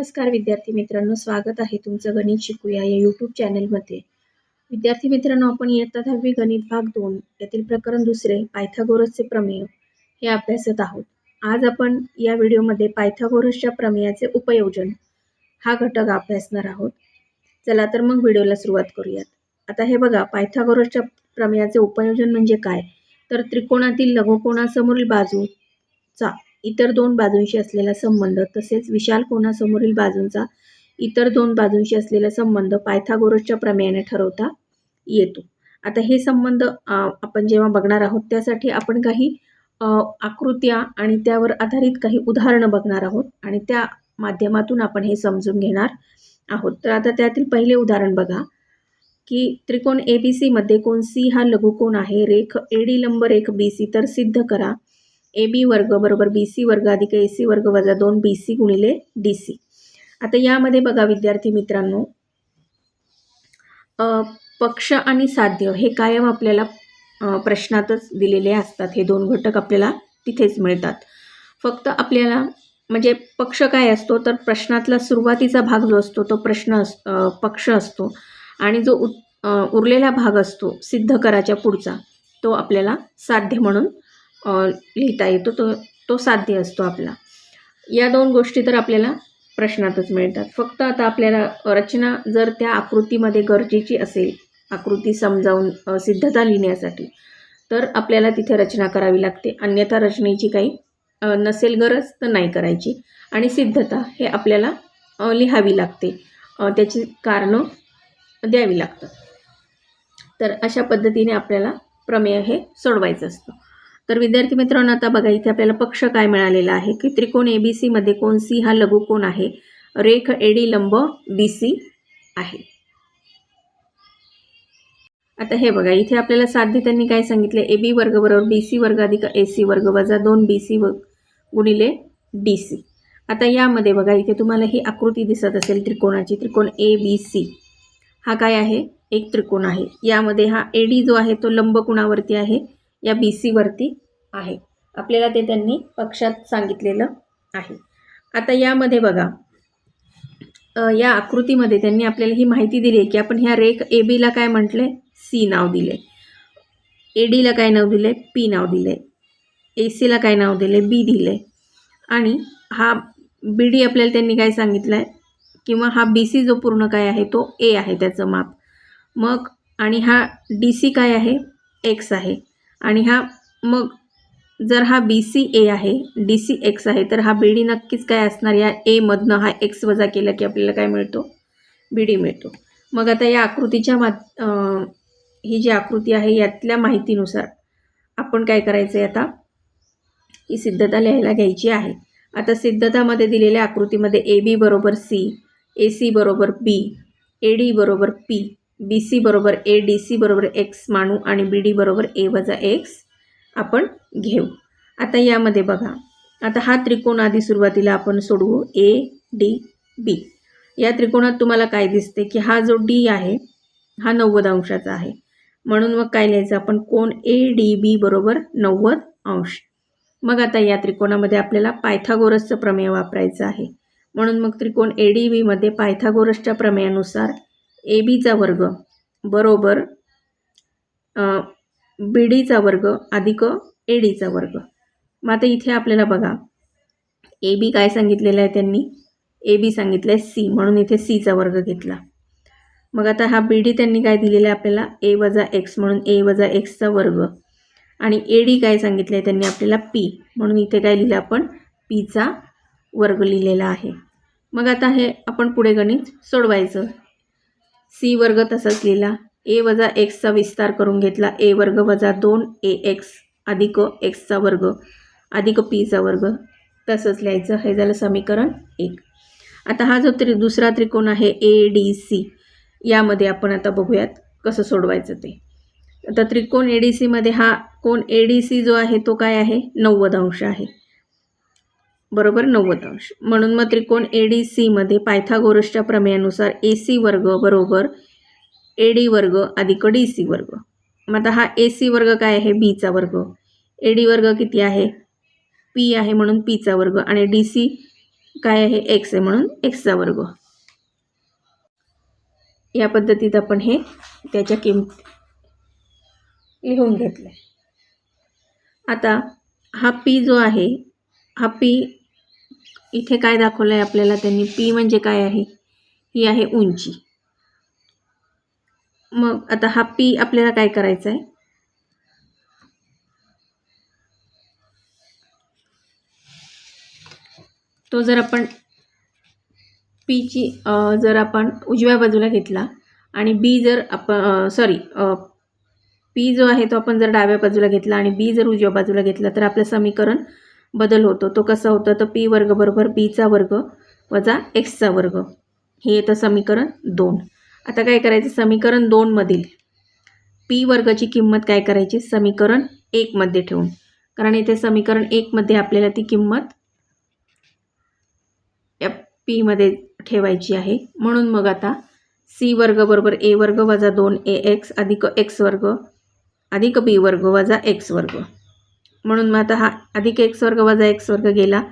नमस्कार विद्यार्थी मित्रांनो स्वागत आहे तुमचं गणित शिकूया या यूट्यूब चॅनलमध्ये विद्यार्थी मित्रांनो आपण इयत्ता दहावी गणित भाग दोन यातील प्रकरण दुसरे पायथागोरसचे प्रमेय हे अभ्यासत आहोत. आज आपण या व्हिडिओमध्ये पायथागोरसच्या प्रमेयाचे उपयोजन हा घटक अभ्यासणार आहोत. चला तर मग व्हिडिओला सुरुवात करूयात. आता हे बघा पायथागोरसच्या प्रमेयाचे उपयोजन म्हणजे काय? तर त्रिकोणातील लघुकोणासमोरील बाजूचा इतर दोन बाजूंशी असलेला संबंध तसेच विशाल कोणासमोरील बाजूंचा इतर दोन बाजूंशी असलेला संबंध पायथागोरसच्या प्रमेयाने ठरवता येतो. आता हे संबंध आपण जेव्हा बघणार आहोत त्यासाठी आपण काही आकृत्या आणि त्यावर आधारित काही उदाहरणं बघणार आहोत आणि त्या माध्यमातून आपण हे समजून घेणार आहोत. तर आता त्यातील पहिले उदाहरण बघा की त्रिकोण ए बी सीमध्ये कोण सी हा लघुकोण आहे रेख ए डी लंब रेख बी सी तर सिद्ध करा. ए बी वर्ग बरोबर बी सी वर्ग अधिक ए सी वर्ग वजा दोन बी सी गुणिले डी सी. आता यामध्ये बघा विद्यार्थी मित्रांनो पक्ष आणि साध्य हे कायम आपल्याला प्रश्नातच दिलेले असतात. हे दोन घटक आपल्याला तिथेच मिळतात. फक्त आपल्याला म्हणजे पक्ष काय असतो तर प्रश्नातला सुरुवातीचा भाग जो असतो तो प्रश्न अस पक्ष असतो. आणि जो उत उरलेला भाग असतो सिद्ध कराच्या पुढचा तो आपल्याला साध्य म्हणून लिहिता येतो तो तो साध्य असतो आपला. या दोन गोष्टी तर आपल्याला प्रश्नातच मिळतात. फक्त आता आपल्याला रचना जर त्या आकृतीमध्ये गरजेची असेल आकृती समजावून सिद्धता लिहिण्यासाठी तर आपल्याला तिथे रचना करावी लागते. अन्यथा रचनेची काही नसेल गरज तर नाही करायची. आणि सिद्धता हे आपल्याला लिहावी लागते. त्याची कारणं द्यावी लागतात. तर अशा पद्धतीने आपल्याला प्रमेय हे सोडवायचं असतं. तर विद्यार्थी मित्रांनो आता बघा इथे आपल्याला पक्ष काय मिळालेला आहे? की त्रिकोण ए बी सीमध्ये कोण सी हा लघुकोण आहे? रेख एडी लंब बी सी आहे. आता हे बघा इथे आपल्याला साध्य त्यांनी काय सांगितले? ए बी वर्ग बरोबर बी सी वर्ग अधिक ए सी वर्ग वजा दोन बी सी व गुणिले डी सी आता यामध्ये बघा इथे तुम्हाला ही आकृती दिसत असेल त्रिकोणाची त्रिकोण ए बी सी हा काय आहे? एक त्रिकोण आहे. यामध्ये हा ए डी जो आहे तो लंबकोणावरती आहे? या बी सीवरती आहे. आपल्याला ते त्यांनी पक्षात सांगितलेलं आहे. आता यामध्ये बघा. या आकृतीमध्ये त्यांनी आपल्याला ही माहिती दिली आहे की आपण ह्या रेख ए बीला काय म्हटले सी नाव दिले ए डीला काय नाव दिले पी नाव दिले ए सीला काय नाव दिले बी दिले आणि हा बी डी आपल्याला त्यांनी काय सांगितलं आहे किंवा हा बी सी जो पूर्ण काय आहे तो ए आहे त्याचं माप. मग आणि हा डी सी काय आहे? एक्स आहे. आणि हा मग जर हा बी सी ए आहे डी सी एक्स आहे तर हा बी डी नक्कीच काय असणार? या एमधनं हा एक्स वजा केला की आपल्याला काय मिळतो? बी डी मिळतो. मग आता या आकृतीच्या मा ही जी आकृती आहे यातल्या माहितीनुसार आपण काय करायचं आहे आता? ही सिद्धता लिहायला घ्यायची आहे. आता सिद्धतामध्ये दिलेल्या आकृतीमध्ये ए बी बरोबर सी ए सी बरोबर बी ए डी बरोबर पी बी सी बरोबर ए डी सी बरोबर एक्स मानू आणि बी डी बरोबर ए वजा एक्स आपण घेऊ. आता यामध्ये बघा. आता हा त्रिकोण आधी सुरुवातीला आपण सोडवू ए डी बी या त्रिकोणात तुम्हाला काय दिसते की हा जो डी आहे हा नव्वद अंशाचा आहे. म्हणून मग काय लिहायचं? आपण कोण ए डी बी बरोबर नव्वद अंश. मग आता या त्रिकोणामध्ये आपल्याला पायथागोरसचं प्रमेय वापरायचं आहे. म्हणून मग त्रिकोण ए डी बीमध्ये पायथागोरसच्या प्रमेयानुसार ए बीचा वर्ग बरोबर बी डीचा वर्ग अधिक ए डीचा वर्ग. मग आता इथे आपल्याला बघा ए बी काय सांगितलेलं आहे त्यांनी? ए बी सांगितलं आहे सी म्हणून इथे सीचा वर्ग घेतला. मग आता हा बी डी त्यांनी काय दिलेला आहे आपल्याला? ए वजा एक्स म्हणून ए वजा एक्सचा वर्ग. आणि ए डी काय सांगितलं आहे त्यांनी आपल्याला? पी म्हणून इथे काय लिहिलं आपण? पीचा वर्ग लिहिलेला आहे. मग आता हे आपण पुढे गणित सोडवायचं. सी वर्ग तसाच लिहिला. ए वजा एक्सचा विस्तार करून घेतला. ए वर्ग वजा दोन ए एक्स अधिक एक्सचा वर्ग अधिक पीचा वर्ग. तसंच लिहायचं. हे झालं समीकरण एक. आता हा जो त्रि दुसरा त्रिकोण आहे ए डी सी यामध्ये आपण आता बघूयात कसं सोडवायचं ते. आता त्रिकोण ए डी सीमध्ये हा कोण ए डी सी जो आहे तो काय आहे? नव्वद अंश आहे. बरोबर नव्वद अंश. म्हणून मग त्रिकोण ए डी सीमध्ये पायथागोरसच्या प्रमेयानुसार ए सी वर्ग बरोबर ए डी वर्ग अधिक डी सी वर्ग. मग आता हा ए सी वर्ग काय आहे? बीचा वर्ग. ए डी वर्ग किती आहे? पी आहे म्हणून पीचा वर्ग. आणि डी सी काय आहे? एक्स आहे म्हणून एक्सचा वर्ग. या पद्धतीत आपण हे त्याच्या किंमत लिहून घेतलं आता हा पी जो आहे हा पी इथे काय दाखवलं आहे आपल्याला त्यांनी? पी म्हणजे काय आहे? ही आहे उंची. मग आता हा पी आपल्याला काय करायचा आहे तो जर आपण पीची जर आपण उजव्या बाजूला घेतला आणि बी जर आपण सॉरी पी जो आहे तो आपण जर डाव्या बाजूला घेतला आणि बी जर उजव्या बाजूला घेतला तर आपलं समीकरण बदल होतो. तो कसा होतो तर पी वर्ग बरोबर बीचा वर्ग वजा एक्सचा वर्ग. हे येतं समीकरण दोन. आता काय करायचं? समीकरण दोनमधील पी वर्गाची किंमत काय करायची? समीकरण एकमध्ये ठेवून. कारण इथे समीकरण एकमध्ये आपल्याला ती किंमत या पीमध्ये ठेवायची आहे. म्हणून मग आता सी वर्ग बरोबर ए वर्ग वजा दोन ए एक्स अधिक एक्स वर्ग अधिक बी वर्ग वजा एक्स वर्ग. म्हणून मग आता हा अधिक एक्स वर्ग वजा एक्स वर्ग गेला.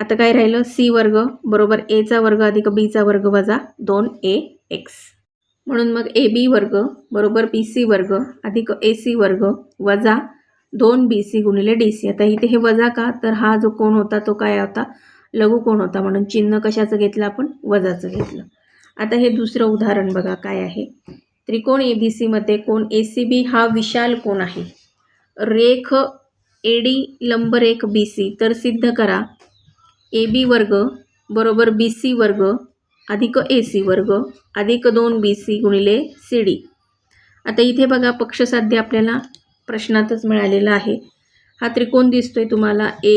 आता काय राहिलं? सी वर्ग बरोबर एचा वर्ग अधिक बीचा वर्ग वजा दोन ए एक्स म्हणून मग ए बी वर्ग बरोबर बी सी वर्ग अधिक ए सी वर्ग वजा दोन बी सी गुणिले डी सी आता इथे हे वजा का? तर हा जो कोण होता तो काय होता? लघु कोण होता. म्हणून चिन्ह कशाचं घेतलं आपण? वजाचं घेतलं. आता हे दुसरं उदाहरण बघा काय आहे. त्रिकोण ए बी सीमध्ये कोण ए सी बी हा विशाल कोण आहे. रेख ए डी लंबरेख बी सी तर सिद्ध करा. ए बी वर्ग बरोबर बी सी वर्ग अधिक ए सी वर्ग अधिक दोन बी सी गुणिले सी डी आता इथे बघा पक्षसाध्य आपल्याला प्रश्नातच मिळालेला आहे. हा त्रिकोण दिसतो आहे तुम्हाला ए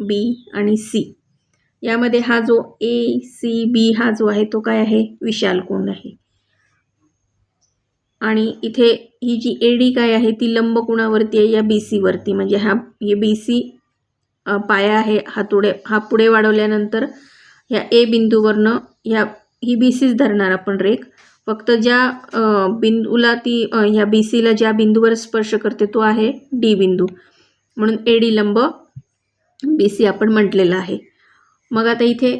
बी आणि सी. यामध्ये हा जो ए सी बी हा जो आहे तो काय आहे? विशाल कोण आहे. आणि इथे ही जी ए डी काय आहे ती लंब कुणावरती आहे? या बी सीवरती म्हणजे हा हे बी सी पाया आहे. हा तुडे हा पुढे वाढवल्यानंतर ह्या ए बिंदूवरनं ह्या ही बी सीच धरणार आपण रेख. फक्त ज्या बिंदूला ती ह्या बी सीला ज्या बिंदूवर स्पर्श करते तो आहे डी बिंदू. म्हणून ए डी लंब बी सी आपण म्हटलेलं आहे. मग आता इथे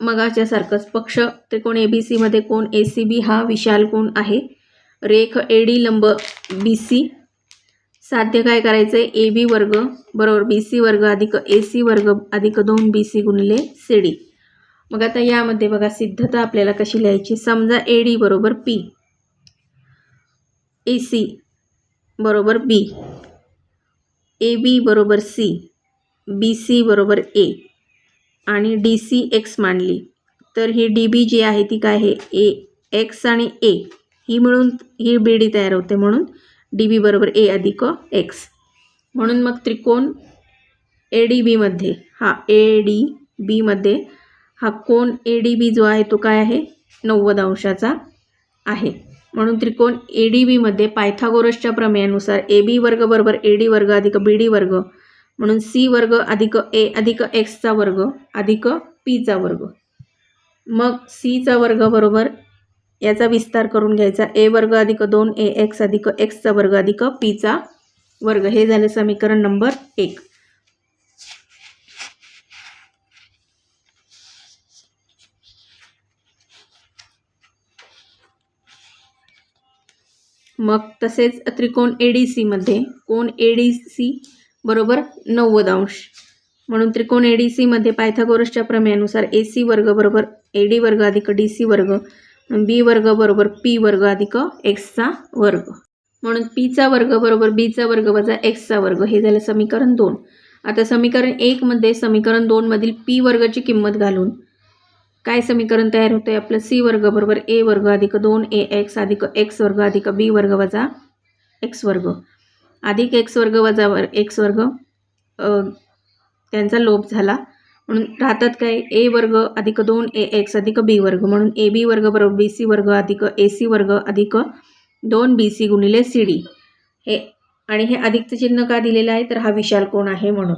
मगाच्यासारखंच पक्ष त्रिकोण ए बी सीमध्ये कोण ए सी बी हा विशाल कोण आहे? रेख ए डी लंब बी सी साध्य काय करायचं आहे ए बी वर्ग बरोबर बी सी वर्ग अधिक ए सी वर्ग अधिक दोन बी सी गुणिले सी डी मग आता यामध्ये बघा सिद्धता आपल्याला कशी लिहायची? समजा ए डी बरोबर पी ए सी बरोबर बी ए बी बरोबर सी बी सी बरोबर ए आणि डी सी एक्स मांडली. तर ही डी बी जी आहे ती काय आहे? ए एक्स आणि ए ही मिळून ही बी डी तयार होते म्हणून डी बी बरोबर ए अधिक एक्स. म्हणून मग त्रिकोण ए डी बीमध्ये हा ए डी बीमध्ये हा कोण ए डी बी जो आहे तो काय आहे? नव्वद अंशाचा आहे. म्हणून त्रिकोण ए डी बीमध्ये पायथागोरसच्या प्रमेयानुसार ए बी वर्ग बरोबर ए डी वर्ग अधिक बी डी वर्ग म्हणून सी वर्ग अधिक ए अधिक एक्सचा वर्ग अधिक पीचा वर्ग. मग सीचा वर्ग बरोबर याचा विस्तार करून घ्यायचा. ए वर्ग अधिक दोन ए एक्स अधिक एक्सचा वर्ग अधिक पीचा वर्ग. हे झाले समीकरण नंबर एक. मग तसेच त्रिकोण ए डी सीमध्ये कोण ए डी सी बरोबर नव्वद अंश. म्हणून त्रिकोण ए डी सीमध्ये पायथागोरसच्या प्रमेयानुसार ए सी वर्ग बरोबर ए डी वर्ग अधिक डी सी वर्ग. बी वर्ग बरोबर पी वर्ग अधिक एक्सचा वर्ग. म्हणून पीचा वर्ग बरोबर बीचा वर्ग वजा एक्सचा वर्ग. हे झालं समीकरण दोन. आता समीकरण एकमध्ये समीकरण दोनमधील पी वर्गाची किंमत घालून काय समीकरण तयार होतं आहे आपलं सी वर्ग बरोबर ए वर्ग अधिक दोन ए एक्स अधिक एक्स वर्ग अधिक बी वर्ग वजा एक्स वर्ग. अधिक एक्स वर्ग वजा वर एक्स वर्ग त्यांचा लोप झाला. म्हणून राहतात काय? ए वर्ग अधिक दोन ए एक्स अधिक बी वर्ग. म्हणून ए बी वर्ग बरोबर बी सी वर्ग अधिक ए सी वर्ग अधिक दोन बी सी गुणिले सी डी हे आणि हे अधिकचं चिन्ह का दिलेलं आहे? तर हा विशाल कोण आहे म्हणून.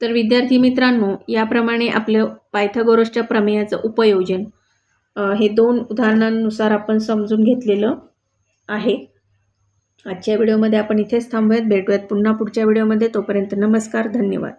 तर विद्यार्थी मित्रांनो याप्रमाणे आपलं पायथागोरसच्या प्रमेयाचं उपयोजन हे दोन उदाहरणांनुसार आपण समजून घेतलेलं आहे. आजच्या व्हिडिओमध्ये आपण इथेच थांबूयात. भेटूयात पुन्हा पुढच्या व्हिडिओमध्ये. तोपर्यंत नमस्कार धन्यवाद.